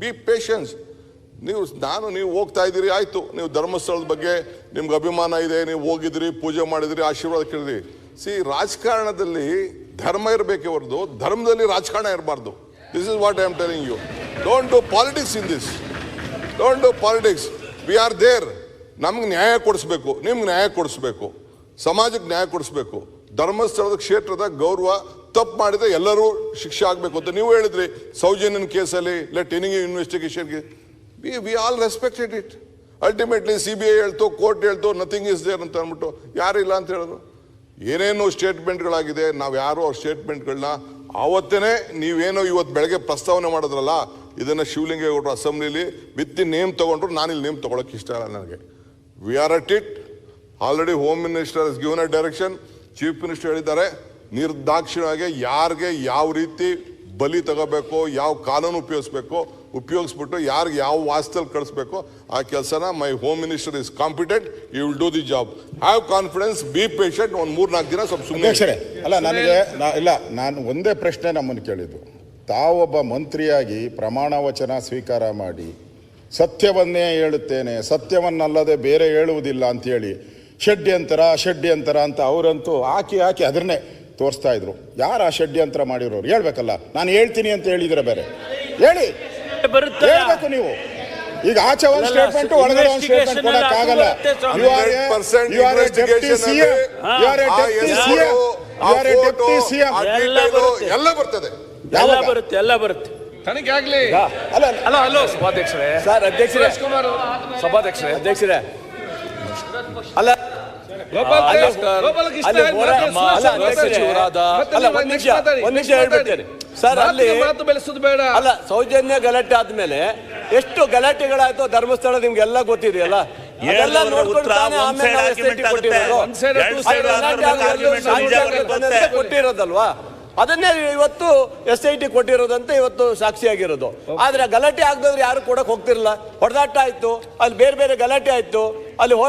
B patience ನೀವು, ನಾನು, ನೀವು ಹೋಗ್ತಾ ಇದ್ದೀರಿ, ಆಯಿತು. ನೀವು ಧರ್ಮಸ್ಥಳದ ಬಗ್ಗೆ ನಿಮ್ಗೆ ಅಭಿಮಾನ ಇದೆ, ನೀವು ಹೋಗಿದ್ರಿ, ಪೂಜೆ ಮಾಡಿದ್ರಿ, ಆಶೀರ್ವಾದ ಕೇಳಿದ್ರಿ. ಸಿ ರಾಜಕಾರಣದಲ್ಲಿ ಧರ್ಮ ಇರಬೇಕೆ ಹೊರತು, ಧರ್ಮದಲ್ಲಿ ರಾಜಕಾರಣ ಇರಬಾರ್ದು. This is what I am telling you don't do politics in this don't do politics we are there ನಮ್ಗೆ ನ್ಯಾಯ ಕೊಡಿಸ್ಬೇಕು. ನಿಮ್ಗೆ ನ್ಯಾಯ ಕೊಡಿಸ್ಬೇಕು. ಸಮಾಜಕ್ಕೆ ನ್ಯಾಯ ಕೊಡಿಸ್ಬೇಕು. ಧರ್ಮಸ್ಥಳದ ಕ್ಷೇತ್ರದ ಗೌರವ ತಪ್ಪು ಮಾಡಿದ್ರೆ ಎಲ್ಲರೂ ಶಿಕ್ಷೆ ಆಗಬೇಕು ಅಂತ ನೀವು ಹೇಳಿದ್ರಿ. ಸೌಜನ್ಯನ ಕೇಸಲ್ಲಿ let any ಇನ್ವೆಸ್ಟಿಗೇಷನ್ಗೆ we we all respected it ultimately C B I ಹೇಳ್ತು ಕೋರ್ಟ್ ಹೇಳ್ತು ನಥಿಂಗ್ ಇಸ್ ದೇರ್ ಅಂತ ಅಂದ್ಬಿಟ್ಟು ಯಾರು ಇಲ್ಲ ಅಂತ ಹೇಳಿದ್ರು. ಏನೇನು ಸ್ಟೇಟ್ಮೆಂಟ್ಗಳಾಗಿದೆ ನಾವು ಯಾರು ಅವ್ರ ಸ್ಟೇಟ್ಮೆಂಟ್ಗಳನ್ನ ಆವತ್ತೇ ನೀವೇನೋ ಇವತ್ತು ಬೆಳಗ್ಗೆ ಪ್ರಸ್ತಾವನೆ ಮಾಡಿದ್ರಲ್ಲ, ಇದನ್ನು ಶಿವಲಿಂಗೇಗೌಡರು ಅಸೆಂಬ್ಲಿಲಿ ವಿತ್ ನೇಮ್ ತೊಗೊಂಡ್ರು ನಾನು ಇಲ್ಲಿ ನೇಮ್ ತೊಗೊಳಕ್ಕೆ ಇಷ್ಟ ಇಲ್ಲ ನನಗೆ. We are at it already home minister given a direction chief minister ಹೇಳಿದ್ದಾರೆ. ನಿರ್ದಾಕ್ಷಿಣ್ಯವಾಗಿ ಯಾರಿಗೆ ಯಾವ ರೀತಿ ಬಲಿ ತಗೋಬೇಕು ಯಾವ ಕಾನೂನು ಉಪಯೋಗಿಸ್ಬೇಕು ಉಪಯೋಗಿಸ್ಬಿಟ್ಟು ಯಾರಿಗೆ ಯಾವ ವಾಸ್ತಲ್ಲಿ ಕಳಿಸ್ಬೇಕು ಆ ಕೆಲಸನ my home minister is competent you will do the job. Have confidence be patient ಒಂದು ಮೂರು ನಾಲ್ಕು ದಿನ ಸ್ವಲ್ಪ ಸುಮ್ಮನೆ ಅಲ್ಲ ನನಗೆ ನಾ- ಇಲ್ಲ ನಾನು ಒಂದೇ ಪ್ರಶ್ನೆ ನಮ್ಮನ್ನು ಕೇಳಿದ್ದು. ತಾವೊಬ್ಬ ಮಂತ್ರಿಯಾಗಿ ಪ್ರಮಾಣ ವಚನ ಸ್ವೀಕಾರ ಮಾಡಿ ಸತ್ಯವನ್ನೇ ಹೇಳುತ್ತೇನೆ ಸತ್ಯವನ್ನಲ್ಲದೆ ಬೇರೆ ಹೇಳುವುದಿಲ್ಲ ಅಂತೇಳಿ ಷಡ್ಯಂತರ ಷಡ್ಯಂತರ ಅಂತ ಅವರಂತೂ ಹಾಕಿ ಹಾಕಿ ಅದನ್ನೇ ತೋರಿಸ್ತಾ ಇದ್ರು. ಯಾರು ಆ ಷಡ್ಯಂತ್ರ ಮಾಡಿರೋರು? ಹೇಳ್ಬೇಕಲ್ಲ. ನಾನು ಹೇಳ್ತೀನಿ ಅಂತ ಹೇಳಿದ್ರೆ ಬೇರೆ. ಹೇಳಿ. ಬರುತ್ತೆ ಹೇಳ್ಬೇಕು ನೀವು. ಈಗ ಆಚೆ ಒಂದು ಅಲ್ಲ, ಸ್ಟೇಟ್ಮೆಂಟ್ ಒಳಗಡೆ ಒಂದು ಸ್ಟೇಟ್ಮೆಂಟ್ ಕೊಡಕ್ ಅಲ್ಲಿ ಆಗಲ್ಲ. You are a 100% you are a deputy CM ಅಲ್ಲಿ you are a deputy CM you are a deputy CM ಎಲ್ಲ ಬರುತ್ತೆ. ಎಲ್ಲ ಬರ್ತದೆ. ಎಲ್ಲ ಬರುತ್ತೆ ಎಲ್ಲ ಬರುತ್ತೆ. ಆಗ್ಲಿ ಅಲ್ಲ. ಹಲೋ ಹಲೋ ಸಭಾಧ್ಯಕ್ಷರೇ. ಸರ್ ಅಧ್ಯಕ್ಷರೇ. ಕುಮಾರ್ ಸಭಾಧ್ಯಕ್ಷರೇ ಅಧ್ಯಕ್ಷರೇ. ಅಲ್ಲ ಸರ್ ಅಲ್ಲಿ ಮಾತಿಗೆ ಮಾತು ಬೆಳೆಸೋದು ಬೇಡ. ಅಲ್ಲ ಸೌಜನ್ಯ ಗಲಾಟೆ ಆದ್ಮೇಲೆ ಎಷ್ಟು ಗಲಾಟೆಗಳಾಯ್ತು ಧರ್ಮಸ್ಥಳ ನಿಮ್ಗೆಲ್ಲ ಗೊತ್ತಿದೆಯಲ್ಲ? ಕೊಟ್ಟಿರೋದಲ್ವಾ? ಅದನ್ನೇ ಇವತ್ತು ಎಸ್ ಐ ಟಿ ಕೊಟ್ಟಿರೋದಂತ ಇವತ್ತು ಸಾಕ್ಷಿಯಾಗಿರೋದು ಆದ್ರೆ ಗಲಾಟೆ ಆಗದವ್ರು ಯಾರು ಕೊಡಕ್ ಹೋಗ್ತಿರಲ್ಲ ಹೊಡೆದಾಟ ಆಯ್ತು. ಅಲ್ಲಿ ಬೇರೆ ಬೇರೆ ಗಲಾಟೆ ಆಯ್ತು. ಅಲ್ಲಿ ಹೋರಾಟ